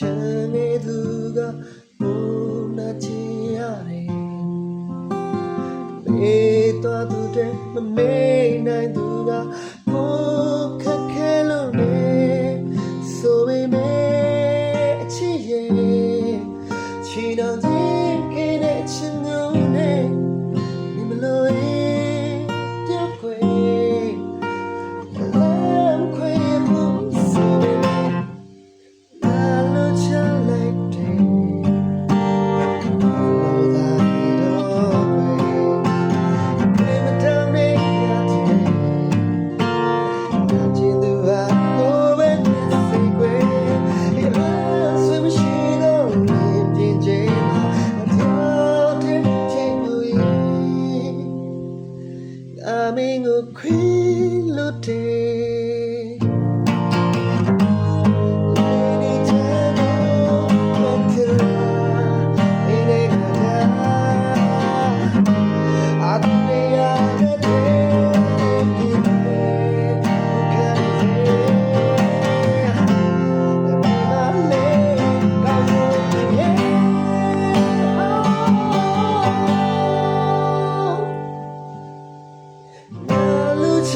ချမ်းနေသူကဘုံနာချင်ရတယ်မေးသွားသူတည်းမမေးနိုင်သူကဘုံခက်ခဲလို့နေဆိုပေမဲ့အချစ်ရဲ့ချီတော်ကြီးခဲ့တဲ့ချင်ငုံနဲ့ ခွေလွတ်တယ်